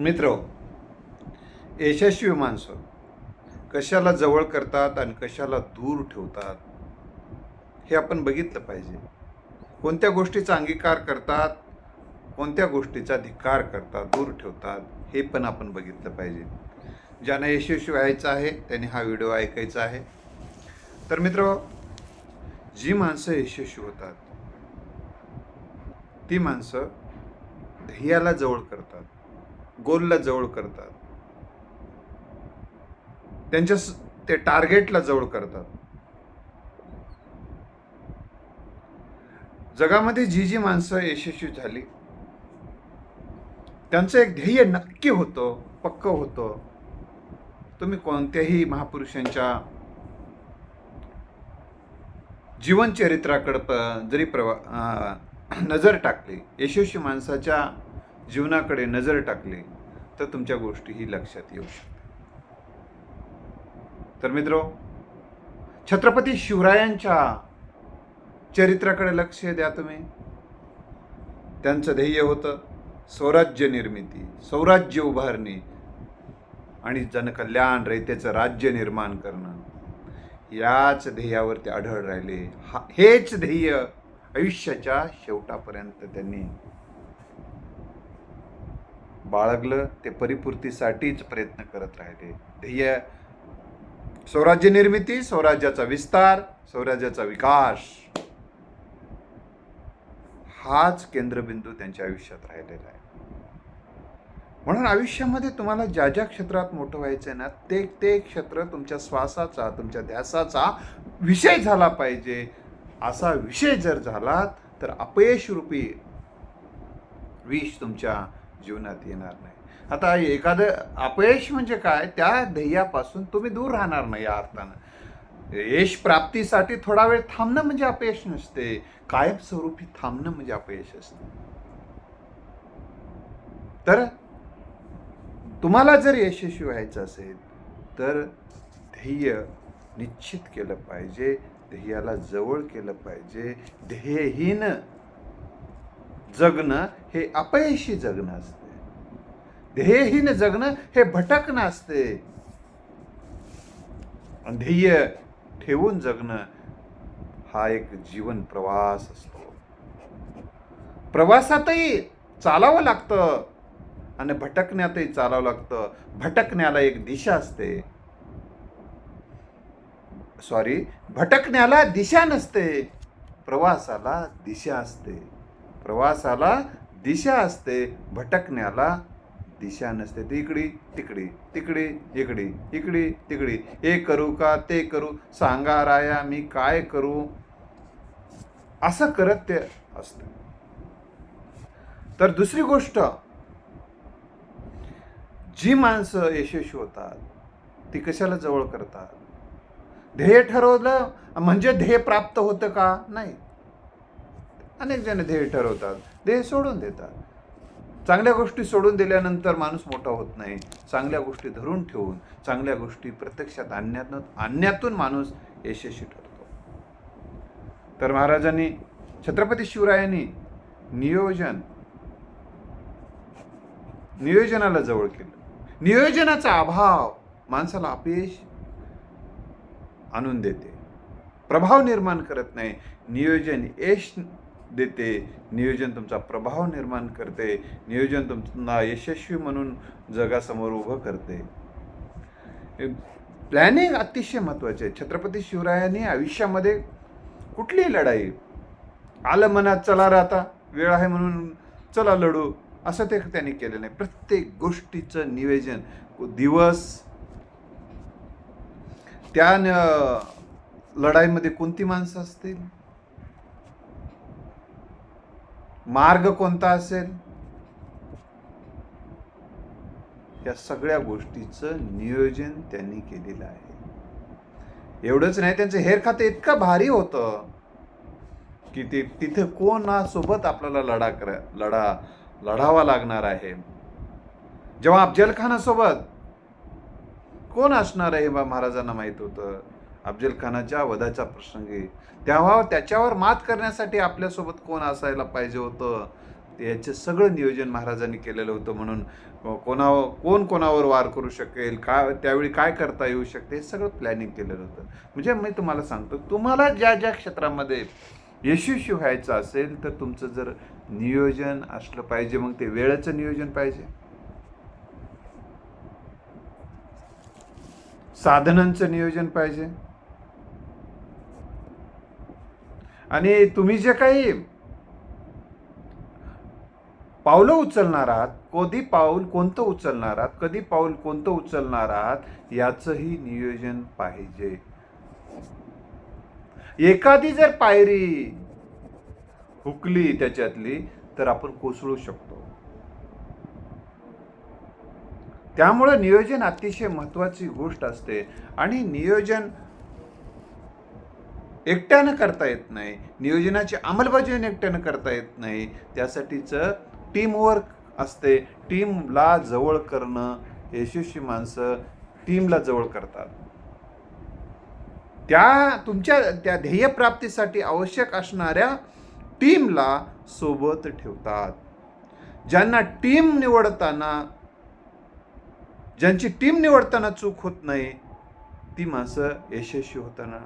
मित्र यशस्वी माणसं कशाला जवळ करतात आणि कशाला दूर ठेवतात हे आपण बघितलं पाहिजे. कोणत्या गोष्टीचा अंगीकार करतात कोणत्या गोष्टीचा धिक्कार करतात दूर ठेवतात हे पण आपण बघितलं पाहिजे. ज्यांना यशस्वी व्हायचं आहे त्यांनी हा व्हिडिओ ऐकायचा आहे. तर मित्र जी माणसं यशस्वी होतात ती माणसं ध्येयाला जवळ करतात. गोलला जवळ करतात. त्यांच्या ते टार्गेटला जवळ करतात. जगामध्ये जी जी माणसं यशस्वी झाली त्यांचं एक ध्येय नक्की होतं पक्क होतं. तुम्ही कोणत्याही महापुरुषांच्या जीवनचरित्राकडं प जरी प्रवा नजर टाकली यशस्वी माणसाच्या जीवनाकडे नजर टाकली तर तुमच्या गोष्टीही लक्षात येऊ शकतात. तर मित्रो छत्रपती शिवरायांच्या चरित्राकडे लक्ष द्या तुम्ही. त्यांचं ध्येय होतं स्वराज्य निर्मिती स्वराज्य उभारणी आणि जनकल्याण रयतेचं राज्य निर्माण करणं. याच ध्येयावर ते आढळ राहिले. हा हेच ध्येय आयुष्याच्या शेवटापर्यंत त्यांनी बाळगलं ते परिपूर्तीसाठीच प्रयत्न करत राहिले. ध्येय स्वराज्य निर्मिती स्वराज्याचा विस्तार स्वराज्याचा विकास. हाच केंद्रबिंदू त्यांच्या आयुष्यात राहिलेला आहे. म्हणून आयुष्यामध्ये तुम्हाला ज्या ज्या क्षेत्रात मोठं व्हायचं आहे ना ते ते क्षेत्र तुमच्या श्वासाचा तुमच्या ध्यासाचा विषय झाला पाहिजे. असा विषय जर झाला तर अपयशरूपी विष तुमच्या जीवनात येणार नाही. आता एखादं अपयश म्हणजे काय? त्या ध्येयापासून तुम्ही दूर राहणार नाही या अर्थानं. यश प्राप्तीसाठी थोडा वेळ थांबणं म्हणजे अपयश नसते. कायमस्वरूपी थांबणं म्हणजे अपयश असते. तर तुम्हाला जर यशस्वी व्हायचं असेल तर ध्येय निश्चित केलं पाहिजे. ध्येयाला जवळ केलं पाहिजे. ध्येयहीन जगणं हे अपयशी जगणं असते. ध्येयहीन जगणं हे भटकणं असते. ध्येय ठेवून जगणं हा एक जीवन प्रवास असतो. प्रवासातही चालावं लागतं आणि भटकण्यातही चालावं लागतं. भटकण्याला एक दिशा असते. सॉरी भटकण्याला दिशा नसते. प्रवासाला दिशा असते. प्रवासाला दिशा असते भटकण्याला दिशा नसते. ती इकडी तिकडी तिकडी इकडी इकडी तिकडी. हे करू का ते करू? सांगा राया मी काय करू? असं करत ते असत. तर दुसरी गोष्ट जी माणसं यशस्वी होतात ती कशाला जवळ करतात? ध्येय ठरवलं म्हणजे ध्येय प्राप्त होतं का? नाही. अनेक जण ध्येय ठरवतात. ध्येय सोडून देतात. चांगल्या गोष्टी सोडून दिल्यानंतर माणूस मोठा होत नाही. चांगल्या गोष्टी धरून ठेवून चांगल्या गोष्टी प्रत्यक्षात आणण्यातून आणण्यातून माणूस यशस्वी ठरतो. तर महाराजांनी छत्रपती शिवरायांनी नियोजन नियोजनाला जवळ केलं. नियोजनाचा अभाव माणसाला अपयश आणून देते. प्रभाव निर्माण करत नाही. नियोजन यश देते. नियोजन तुमचा प्रभाव निर्माण करते. नियोजन तुमचा यशस्वी म्हणून जगासमोर उभं करते. प्लॅनिंग अतिशय महत्त्वाचे आहे. छत्रपती शिवरायांनी आयुष्यामध्ये कुठलीही लढाई आलं मनात चला राहता वेळ आहे म्हणून चला लढू असं ते त्यांनी केलं नाही प्रत्येक गोष्टीचं नियोजन दिवस त्या न- लढाईमध्ये कोणती माणसं असतील? मार्ग कोणता असेल? या सगळ्या गोष्टीचं नियोजन त्यांनी केलेलं आहे. एवढंच नाही त्यांचं हेर खातं इतकं भारी होतं की ते तिथे कोणासोबत आपल्याला लढा करा लढा लढावा लागणार आहे. जेव्हा अफजल खानासोबत कोण असणार आहे बा महाराजांना माहीत होतं? अफजल खानाच्या वधाच्या प्रसंगी. तेव्हा त्याच्यावर मात करण्यासाठी आपल्यासोबत कोण असायला पाहिजे होतं? याचे याचं सगळं नियोजन महाराजांनी केलेलं होतं म्हणून. कोणावर कोण कोणावर वार करू शकेल? काय त्यावेळी काय करता येऊ शकते? हे सगळं प्लॅनिंग केलेलं होतं. म्हणजे मी तुम्हाला सांगतो तुम्हाला ज्या ज्या क्षेत्रामध्ये यशस्वी व्हायचं असेल तर तुमचं जर नियोजन असलं पाहिजे मग ते वेळेचं नियोजन पाहिजे. साधनांचं नियोजन पाहिजे. आणि तुम्ही जे काही पावलं उचलणार आहात कधी पाऊल कोणतं उचलणार आहात कधी पाऊल कोणतं उचलणार आहात याचंही नियोजन पाहिजे. एखादी जर पायरी हुकली त्याच्यातली तर आपण कोसळू शकतो. त्यामुळे नियोजन अतिशय महत्वाची गोष्ट असते. आणि नियोजन एकट्यानं करता येत नाही. नियोजनाची अंमलबजावणी एकट्यानं करता येत नाही. त्यासाठीचं टीमवर्क असते. टीमला जवळ करणं यशस्वी माणसं टीमला जवळ करतात. त्या तुमच्या त्या ध्येयप्राप्तीसाठी आवश्यक असणाऱ्या टीमला सोबत ठेवतात. ज्यांना टीम निवडताना ज्यांची टीम निवडताना चूक होत नाही ती माणसं यशस्वी होताना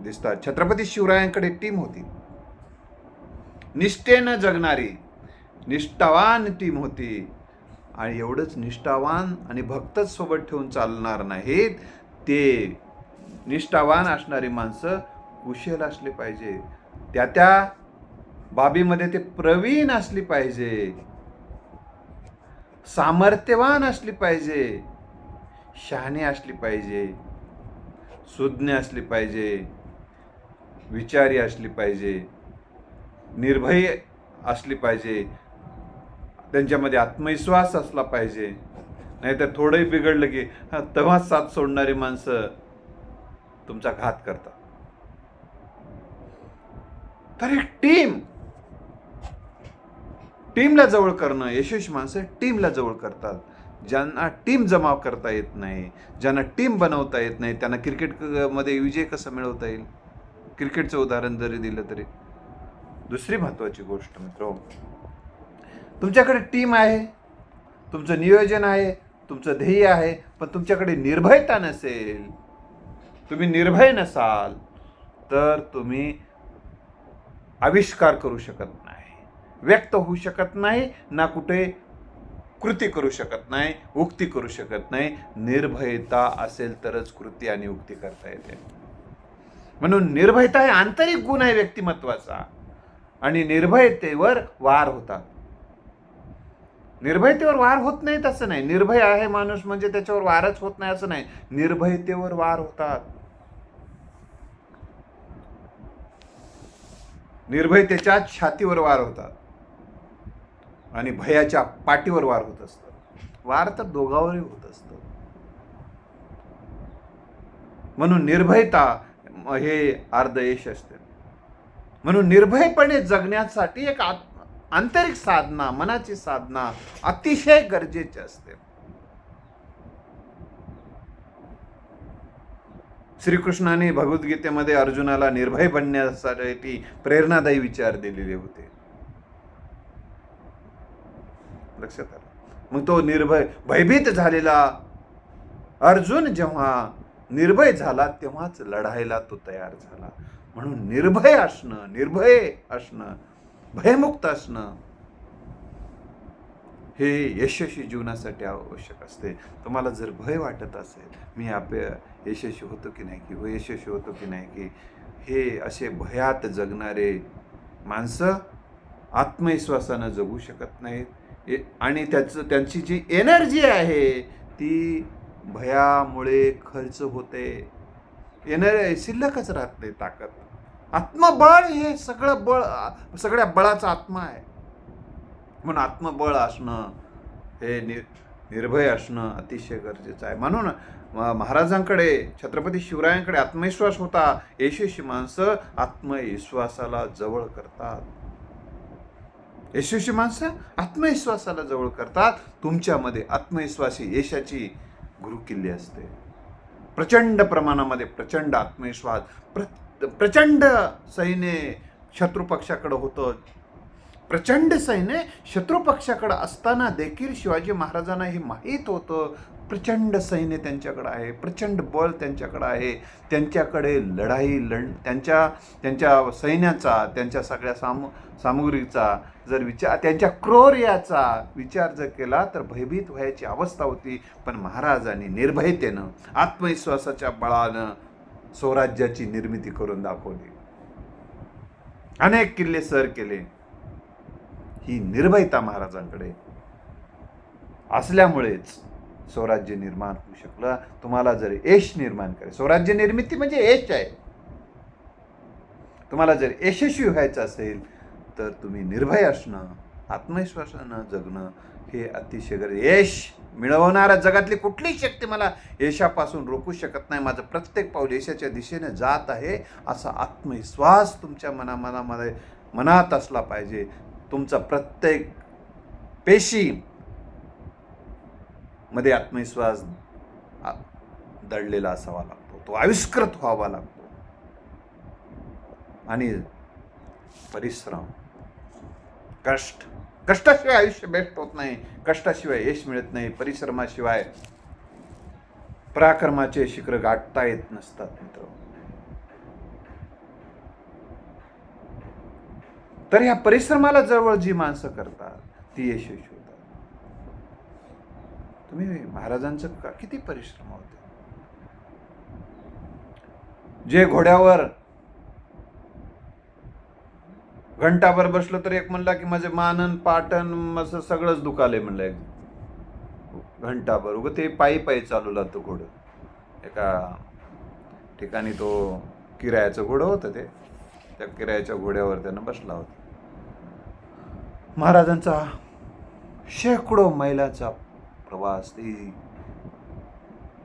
दिसतात. छत्रपती शिवरायांकडे टीम होती. निष्ठेनं जगणारी निष्ठावान टीम होती. आणि एवढंच निष्ठावान आणि भक्तच सोबत ठेवून चालणार नाहीत ते निष्ठावान असणारी माणसं कुशल असली पाहिजे. त्या त्या बाबीमध्ये ते प्रवीण असली पाहिजे. सामर्थ्यवान असली पाहिजे. शहाणे असली पाहिजे. सुज्ञ असली पाहिजे. विचारी असली पाहिजे निर्भयी असली पाहिजे त्यांच्यामध्ये आत्मविश्वास असला पाहिजे. नाहीतर थोडंही बिघडलं की हा, तेव्हाच साथ सोडणारी माणसं तुमचा घात करतात. तर एक टीम टीमला जवळ करणं यशस्वी माणसं टीमला जवळ करतात. ज्यांना टीम जमाव करता येत नाही ज्यांना टीम बनवता येत नाही त्यांना क्रिकेटमध्ये विजय कसा मिळवता येईल? क्रिकेटचं उदाहरण जरी दिलं तरी. दुसरी महत्त्वाची गोष्ट मित्र तुमच्याकडे टीम आहे तुमचं नियोजन आहे तुमचं ध्येय आहे पण तुमच्याकडे निर्भयता नसेल तुम्ही निर्भय नसाल तर तुम्ही आविष्कार करू शकत नाही व्यक्त होऊ शकत नाही ना कुठे कृती करू शकत नाही उक्ती करू शकत नाही. निर्भयता असेल तरच कृती आणि उक्ती करता येते. म्हणून निर्भयता हे आंतरिक गुण आहे व्यक्तिमत्वाचा. आणि निर्भयतेवर वार होतात. निर्भयतेवर वार होत नाही असं नाही. निर्भय आहे माणूस म्हणजे त्याच्यावर वारच होत नाही असं नाही. निर्भयतेवर वार होतात. निर्भयतेच्या छातीवर वार होतात. आणि भयाच्या पाठीवर वार होत असतात वार तर दोघावरही होत असतं. म्हणून निर्भयता हे अर्धयश असते. म्हणून निर्भयपणे जगण्यासाठी एक आंतरिक साधना मनाची साधना अतिशय गरजेची असते. श्रीकृष्णाने भगवद्गीतेमध्ये अर्जुनाला निर्भय बनण्यासाठी प्रेरणादायी विचार दिलेले होते. लक्षात आलं. मग तो निर्भय भयभीत झालेला अर्जुन जेव्हा निर्भय झाला तेव्हाच लढायला तो तयार झाला. म्हणून निर्भय असणं निर्भय असणं भयमुक्त असणं हे यशस्वी जीवनासाठी आवश्यक असते. तुम्हाला जर भय वाटत असेल मी आप यशस्वी होतो की नाही की हो यशस्वी होतो की नाही की हे असे भयात जगणारे माणसं आत्मविश्वासानं जगू शकत नाहीत. आणि त्याचं त्यांची जी एनर्जी आहे ती भयामुळे खर्च होते. येणाऱ्या शिल्लकच राहत नाही ताकद. आत्मबळ हे सगळं बळ सगळ्या बळाचा आत्मा आहे. म्हणून आत्मबळ असणं हे नि निर्भय असणं अतिशय गरजेचं आहे. म्हणून महाराजांकडे छत्रपती शिवरायांकडे आत्मविश्वास होता. यशस्वी माणसं आत्मविश्वासाला जवळ करतात. यशस्वी माणसं आत्मविश्वासाला जवळ करतात. तुमच्यामध्ये आत्मविश्वासी यशाची गुरुकिल्ली असते. प्रचंड प्रमाणामध्ये प्रचंड आत्मविश्वास प्र प्रचंड सैन्य शत्रुपक्षाकडं होतं. प्रचंड सैन्य शत्रुपक्षाकडं असताना देखील शिवाजी महाराजांना हे माहीत होतं. प्रचंड सैन्य त्यांच्याकडं आहे प्रचंड बळ त्यांच्याकडं आहे. त्यांच्याकडे लढाई लढ त्यांच्या त्यांच्या सैन्याचा त्यांच्या सगळ्या साम सामुग्रीचा जर विचार त्यांच्या क्रोर्याचा विचार जर केला तर भयभीत व्हायची अवस्था होती. पण महाराजांनी निर्भयतेनं आत्मविश्वासाच्या बळानं स्वराज्याची निर्मिती करून दाखवली. अनेक किल्ले सर केले. ही निर्भयता महाराजांकडे असल्यामुळेच स्वराज्य निर्माण होऊ शकलं. तुम्हाला जर यश निर्माण करे स्वराज्य निर्मिती म्हणजे यश आहे. तुम्हाला जर यशस्वी व्हायचं असेल तर तुम्ही निर्भय असणं आत्मविश्वासानं जगणं हे अतिशय गरज यश मिळवणाऱ्या जगातली कुठलीही शक्ती मला यशापासून रोखू शकत नाही. माझं प्रत्येक पाऊल यशाच्या दिशेने जात आहे असा आत्मविश्वास तुमच्या मना मनामध्ये मनात असला पाहिजे. तुमचा प्रत्येक पेशी मध्ये आत्मविश्वास दडलेला असावा लागतो. तो आविष्कृत व्हावा लागतो. आणि परिश्रम. कष्ट. कष्टाशिवाय आयुष्य बेस्ट होत नाही. कष्टाशिवाय यश मिळत नाही. परिश्रमाशिवाय पराक्रमाचे शिखर गाठता येत नसतात मित्र तर ह्या परिश्रमाला जवळ जी माणसं करतात ती यशस्वी होतात. तुम्ही महाराजांचं का किती परिश्रम होते? जे घोड्यावर घंटाभर बसलो तर एक म्हणला की माझे मानन पाटण असं सगळंच दुखाले म्हणलं एक घंटाभर. उगं ते पायी पायी चालवला तो घोडं. एका ठिकाणी तो किरायाचं घोडं होतं ते. त्या किरायाच्या घोड्यावर त्यानं बसला होता. महाराजांचा शेकडो मैलाचा प्रवास ते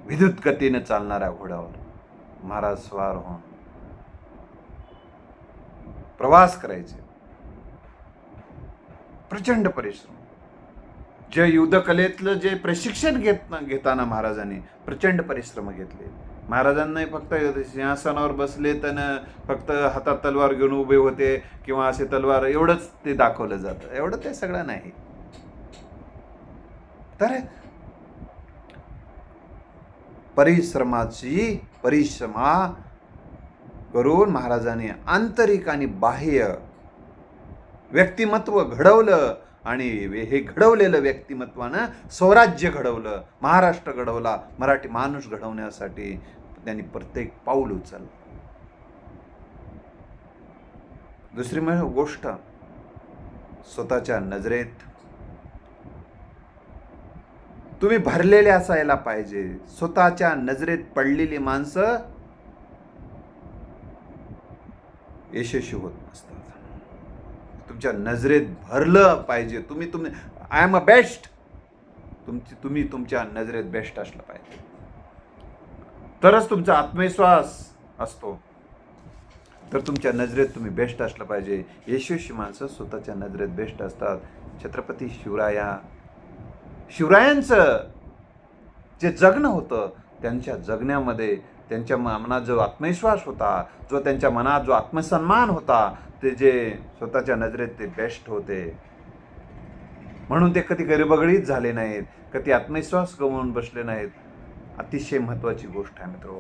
विद्युत गतीने चालणाऱ्या घोड्यावर महाराज स्वार होऊन प्रवास करायचे. प्रचंड परिश्रम. जे युद्धकलेतलं जे प्रशिक्षण घेत घेताना महाराजांनी प्रचंड परिश्रम घेतले. महाराजांनाही फक्त सिंहासनावर बसले तर फक्त हातात तलवार घेऊन उभे होते किंवा असे तलवार एवढंच ते दाखवलं जातं. एवढं ते सगळं नाही. तर परिश्रमाची परिश्रमा करून महाराजांनी आंतरिक आणि बाह्य व्यक्तिमत्व घडवलं आणि हे घडवलेलं व्यक्तिमत्वानं स्वराज्य घडवलं. महाराष्ट्र घडवला मराठी माणूस घडवण्यासाठी. त्यांनी प्रत्येक पाऊल उचललं. दुसरी म्हणजे गोष्ट स्वतःच्या नजरेत तुम्ही भरलेले असायला पाहिजे. स्वतःच्या नजरेत पडलेली माणसं यशस्वी होत नसतात तुमच्या नजरेत भरलं पाहिजे. तुम्ही तुम्ही आय एम अ बेस्ट तुमची तुम्ही तुमच्या नजरेत बेस्ट असलं पाहिजे. तरच तुमचा आत्मविश्वास असतो. तर तुमच्या नजरेत तुम्ही बेस्ट असलं पाहिजे. यशस्वी माणसं स्वतःच्या नजरेत बेस्ट असतात. छत्रपती शिवराया शिवरायांचं जे जगणं होतं त्यांच्या जगण्यामध्ये त्यांच्या मनात जो आत्मविश्वास होता जो त्यांच्या मनात जो आत्मसन्मान होता ते जे स्वतःच्या नजरेत ते बेस्ट होते. म्हणून ते कधी गरीबगडीत झाले नाहीत कधी आत्मविश्वास गमावून बसले नाहीत. अतिशय महत्त्वाची गोष्ट आहे मित्र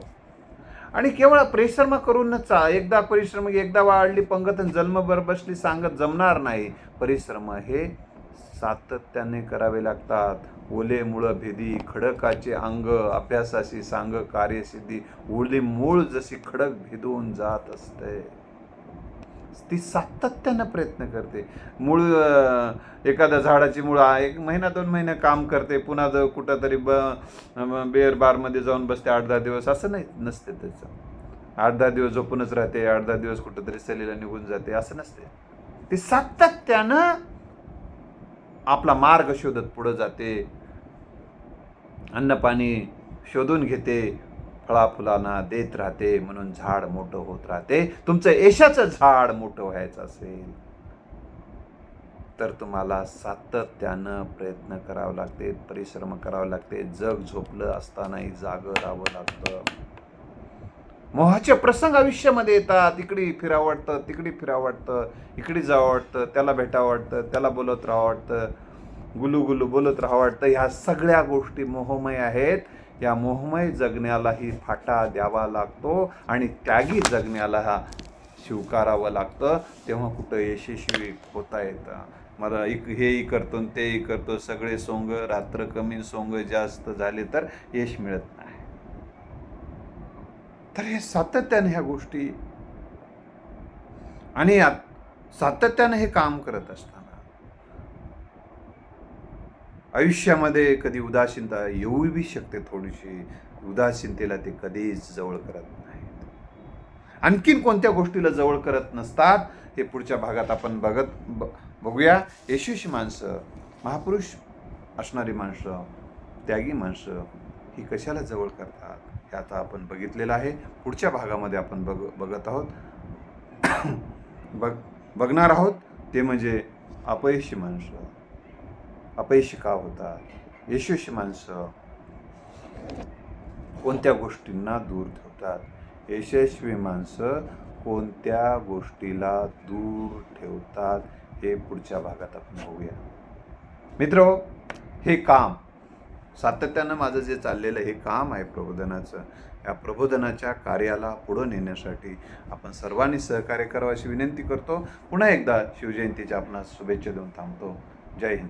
आणि केवळ परिश्रम करूनच एकदा परिश्रम एकदा वाढली पंगत आणि जन्मभर बसली सांगत जमणार नाही. परिश्रम हे सातत्याने करावे लागतात. ओले मुळं भेदी खडकाचे अंग अभ्यासाशी सांग कार्यसिद्धी ओले मूळ जशी खडक भेदून जात असते. ती सातत्यानं प्रयत्न करते. मूळ एखाद्या झाडाची मूळ एक महिना दोन महिने काम करते. पुन्हा जर कुठं तरी ब बेअर बारमध्ये जाऊन बसते आठ दहा दिवस. असं नाही नसते त्याचं. आठ दहा दिवस झोपूनच राहते. आठ दहा दिवस कुठं तरी सहलीला निघून जाते. असं नसते. ती सातत्यानं आपला मार्ग शोधत पुढं जाते. अन्न पाणी शोधून घेते. फळाफुलांना देत राहते म्हणून झाड मोठं होत राहते. तुमचं यशाचं झाड मोठं व्हायचं असेल तर तुम्हाला सातत्यानं प्रयत्न करावे लागते परिश्रम करावे लागते. जग झोपलं असतानाही जागं राहावं लागतं. मोहाचे प्रसंग आयुष्यामध्ये येतात. इकडे फिरावं वाटतं तिकडे फिरावं वाटतं इकडे जावं वाटतं त्याला भेटावं वाटतं त्याला बोलत राहावं वाटतं गुलू गुलू बोलत राहावं वाटतं. ह्या सगळ्या गोष्टी मोहमय आहेत. या मोहमय जगण्यालाही फाटा द्यावा लागतो आणि त्यागी जगण्याला हा स्वीकारावं लागतं. तेव्हा कुठं यशस्वी होता येतं. मला इक हेही करतो आणि तेही करतो. सगळे सोंग रात्र कमी सोंग जास्त झाले तर यश मिळत नाही. तर हे सातत्याने ह्या गोष्टी आणि सातत्यानं सातत्याने हे काम करत असतात. आयुष्यामध्ये कधी उदासीनता येऊ बी शकते थोडीशी. उदासीनतेला ते कधीच जवळ करत नाहीत. आणखीन कोणत्या गोष्टीला जवळ करत नसतात हे पुढच्या भागात आपण बघत ब- बघूया. यशस्वी माणसं महापुरुष असणारी माणसं त्यागी माणसं ही कशाला जवळ करतात हे आता आपण बघितलेलं आहे. पुढच्या भागामध्ये आपण बघ बघत आहोत. बघ बघणार आहोत. ते म्हणजे अपयशी माणसं. अपयशी का होतात? यशस्वी माणसं कोणत्या गोष्टींना दूर ठेवतात? यशस्वी माणसं कोणत्या गोष्टीला दूर ठेवतात? हे पुढच्या भागात आपण बघूया. मित्र हे काम सातत्यानं माझं जे चाललेलं हे काम आहे प्रबोधनाचं या प्रबोधनाच्या कार्याला पुढं नेण्यासाठी आपण सर्वांनी सहकार्य करावं अशी विनंती करतो. पुन्हा एकदा शिवजयंतीच्या आपणास शुभेच्छा देऊन थांबतो. जय हिंद.